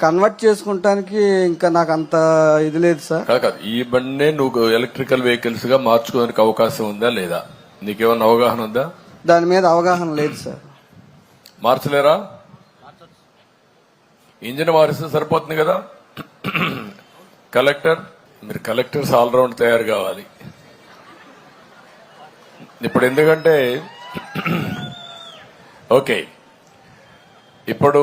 Convert చేసుకుంటానికి ఇంకా నాకు అంత ఇది లేదు సార్. కాదు కాదు. ఈ బండినే నువ్వు ఎలక్ట్రికల్ వెహికల్స్గా మార్చుకోవడానికి అవకాశం ఉందా లేదా? నీకేమన్నా అవగాహన ఉందా? దాని మీద అవగాహన లేదు సార్. మార్చలేరా? ఇంజిన్ మారిస్తే సరిపోతుంది కదా? కలెక్టర్ మీరు కలెక్టర్స్ ఆల్రౌండ్ తయారు కావాలి. ఇప్పుడు ఎందుకంటే ఓకే. ఇప్పుడు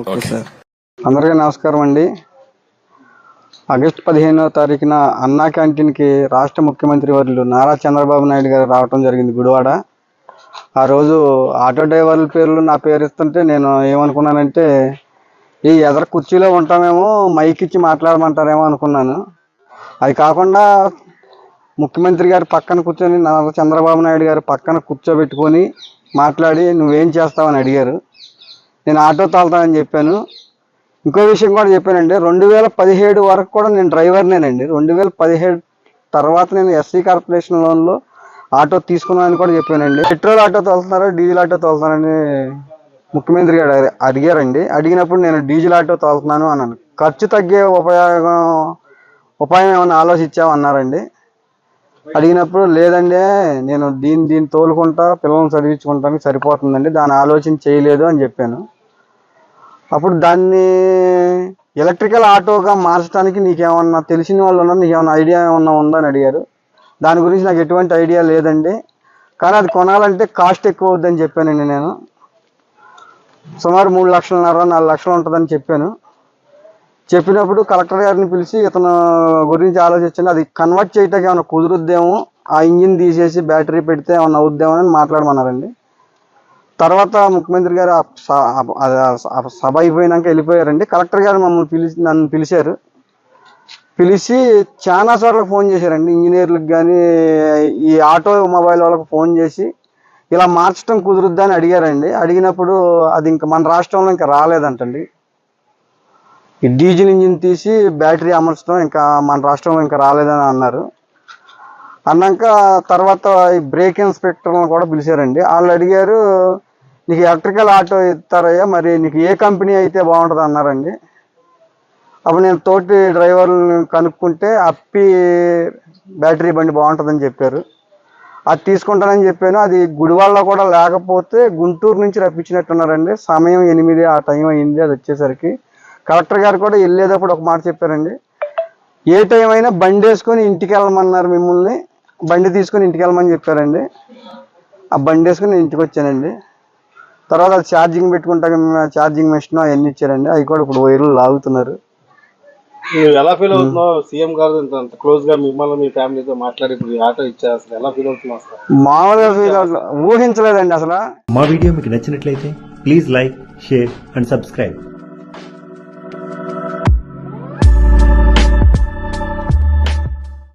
Okay sir. అందరికీ నమస్కారం అండి. ఆగస్టు పదిహేనవ తారీఖున అన్నా క్యాంటీన్కి రాష్ట్ర ముఖ్యమంత్రి వర్యులు నారా చంద్రబాబు నాయుడు గారు రావటం జరిగింది గుడివాడ. ఆ రోజు ఆటో డ్రైవర్ల పేర్లు నా పేరు ఇస్తుంటే నేను ఏమనుకున్నానంటే ఈ ఎదర కుర్చీలో ఉంటామేమో మైక్ ఇచ్చి మాట్లాడమంటారేమో అనుకున్నాను. అది కాకుండా ముఖ్యమంత్రి గారు పక్కన కూర్చొని నారా చంద్రబాబు నాయుడు గారు పక్కన కూర్చోబెట్టుకొని మాట్లాడి నువ్వేం చేస్తావని అడిగారు. నేను ఆటో తోలుతానని చెప్పాను. ఇంకో విషయం కూడా చెప్పానండి రెండు వేల పదిహేడు వరకు కూడా నేను డ్రైవర్నేనండి. రెండు వేల పదిహేడు తర్వాత నేను ఎస్సీ కార్పొరేషన్ లోన్లో ఆటో తీసుకున్నానని కూడా చెప్పానండి. పెట్రోల్ ఆటో తోలుతున్నారా డీజిల్ ఆటో తోలుతున్నారని ముఖ్యమంత్రి గారు అడిగారండి. అడిగినప్పుడు నేను డీజిల్ ఆటో తోలుతున్నాను అన్నాను. ఖర్చు తగ్గే ఉపయోగం ఉపాయం ఏమైనా ఆలోచించామన్నారండి అడిగినప్పుడు లేదండి నేను దీన్ని దీన్ని తోలుకుంటా పిల్లల్ని చదివించుకుంటానికి సరిపోతుందండి దాని ఆలోచన చేయలేదు అని చెప్పాను. అప్పుడు దాన్ని ఎలక్ట్రికల్ ఆటోగా మార్చడానికి నీకేమన్నా తెలిసిన వాళ్ళు ఉన్నారు నీకేమన్నా ఐడియా ఏమన్నా ఉందా అని అడిగారు. దాని గురించి నాకు ఎటువంటి ఐడియా లేదండి. కానీ అది కొనాలంటే కాస్ట్ ఎక్కువ అవుద్దని చెప్పానండి నేను. సుమారు మూడు లక్షలన్నర నాలుగు లక్షలు ఉంటుందని చెప్పాను. చెప్పినప్పుడు కలెక్టర్ గారిని పిలిచి ఇతను గురించి ఆలోచించండి అది కన్వర్ట్ చేయటానికి ఏమైనా కుదురుద్దేమో ఆ ఇంజిన్ తీసేసి బ్యాటరీ పెడితే ఏమైనా అవుద్దేమో అని మాట్లాడమన్నారండి. తర్వాత ముఖ్యమంత్రి గారు ఆ సభ అయిపోయినాక వెళ్ళిపోయారండి. కలెక్టర్ గారు మమ్మల్ని పిలిచి నన్ను పిలిచారు. పిలిచి చాలా సార్లు ఫోన్ చేశారండి. ఇంజనీర్లకు కానీ ఈ ఆటో మొబైల్ వాళ్ళకి ఫోన్ చేసి ఇలా మార్చడం కుదురుద్దా అని అడిగారండి. అడిగినప్పుడు అది ఇంకా మన రాష్ట్రంలో ఇంకా రాలేదంటండి. ఈ డీజిల్ ఇంజిన్ తీసి బ్యాటరీ అమర్చడం ఇంకా మన రాష్ట్రంలో ఇంకా రాలేదని అన్నారు. అన్నాక తర్వాత ఈ బ్రేక్ ఇన్స్పెక్టర్లను కూడా పిలిచారండి. వాళ్ళు అడిగారు నీకు ఎలక్ట్రికల్ ఆటో ఇస్తారయ్యా మరి నీకు ఏ కంపెనీ అయితే బాగుంటుంది? అన్నారండి. అప్పుడు నేను తోటి డ్రైవర్ని కనుక్కుంటే అప్పి బ్యాటరీ బండి బాగుంటుందని చెప్పారు. అది తీసుకుంటానని చెప్పాను. అది గుడివాడలో కూడా లేకపోతే గుంటూరు నుంచి రప్పించినట్టున్నారండి. సమయం ఎనిమిది ఆ టైం అయింది అది వచ్చేసరికి. కలెక్టర్ గారు కూడా వెళ్ళేటప్పుడు ఒక మాట చెప్పారండి. ఏ టైం అయినా బండి వేసుకొని ఇంటికి వెళ్ళమన్నారు మిమ్మల్ని బండి తీసుకొని ఇంటికి వెళ్ళమని చెప్పారండి. ఆ బండి వేసుకొని నేను ఇంటికి వచ్చానండి. తర్వాత అది ఛార్జింగ్ పెట్టుకుంటాక ఛార్జింగ్ మెషిన్ అవన్నీ ఇచ్చారండి. అవి కూడా ఇప్పుడు వైర్లు లాగుతున్నారు. ఎలా ఫీల్ అవుతున్నావు? సీఎం గారు అంత క్లోజ్గా మిమ్మల్ని మీ ఫ్యామిలీతో మాట్లాడి ఇప్పుడు ఆటో ఇచ్చారు అసలు. ఎలా ఫీల్ అవుతున్నావు మామూలుగా ఫీల్ అవ్వట్లే. ఊహించలేదండి అసలు. మా వీడియో మీకు నచ్చినట్లయితే please like share and subscribe